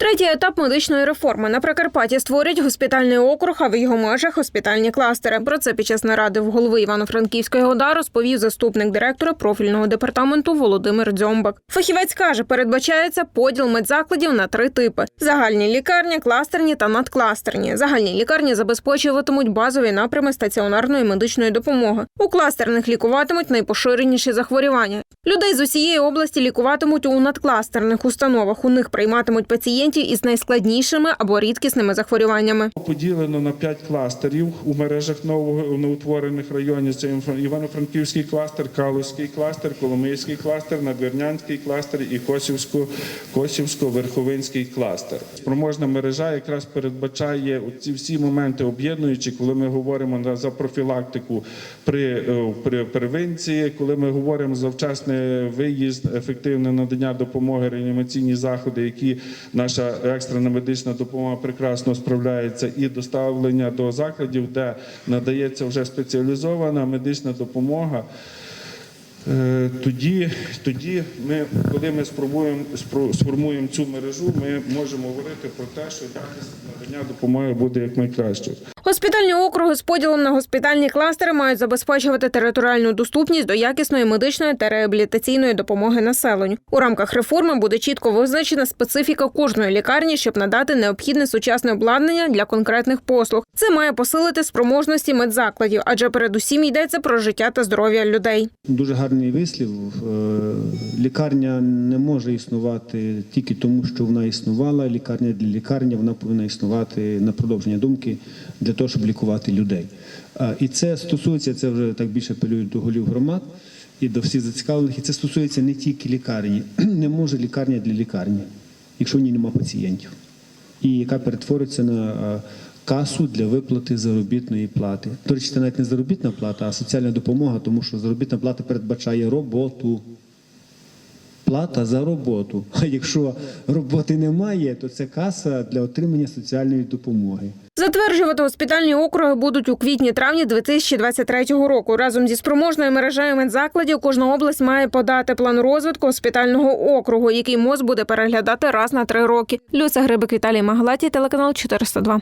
Третій етап медичної реформи на Прикарпатті створять госпітальний округ, а в його межах госпітальні кластери. Про це під час наради в голови Івано-Франківської ОДА розповів заступник директора профільного департаменту Володимир Дзьомбак. Фахівець каже, передбачається поділ медзакладів на три типи: загальні лікарні, кластерні та надкластерні. Загальні лікарні забезпечуватимуть базові напрями стаціонарної медичної допомоги. У кластерних лікуватимуть найпоширеніші захворювання. Людей з усієї області лікуватимуть у надкластерних установах. У них прийматимуть пацієнтів із найскладнішими або рідкісними захворюваннями. Поділено на п'ять кластерів у мережах нового новоутворених районів. Це Івано-Франківський кластер, Калузький кластер, Коломийський кластер, Надвірнянський кластер і Косівсько, Косівсько-Верховинський кластер. Спроможна мережа якраз передбачає ці всі моменти об'єднуючі, коли ми говоримо за профілактику при, е, при первинці, коли ми говоримо за вчасний виїзд, ефективне надання допомоги, реанімаційні заходи, які наша екстрена медична допомога прекрасно справляється, і доставлення до закладів, де надається вже спеціалізована медична допомога. Е, Тоді, тоді ми, коли ми спробуємо сформуємо цю мережу, ми можемо говорити про те, що якість надання допомоги буде як найкраще. Госпітальні округи з поділом на госпітальні кластери мають забезпечувати територіальну доступність до якісної медичної та реабілітаційної допомоги населенню. У рамках реформи буде чітко визначена специфіка кожної лікарні, щоб надати необхідне сучасне обладнання для конкретних послуг. Це має посилити спроможності медзакладів, адже передусім йдеться про життя та здоров'я людей. Дуже гарний вислів. Лікарня не може існувати тільки тому, що вона існувала. Лікарня для лікарні вона повинна існувати на продовження думки для того, щоб лікувати людей. І це стосується, це вже так більше апелюють до голів громад і до всіх зацікавлених. І це стосується не тільки лікарні. Не може лікарня для лікарні, якщо в ній немає пацієнтів, і яка перетвориться на касу для виплати заробітної плати. До речі, це навіть не заробітна плата, а соціальна допомога, тому що заробітна плата передбачає роботу. Плата за роботу. А якщо роботи немає, то це каса для отримання соціальної допомоги. Затверджувати госпітальні округи будуть у квітні-травні 2023 року. Разом зі спроможною мережею медзакладів кожна область має подати план розвитку госпітального округу, який МОЗ буде переглядати раз на три роки. Люся Грибик, Віталій Магалаті, телеканал 402.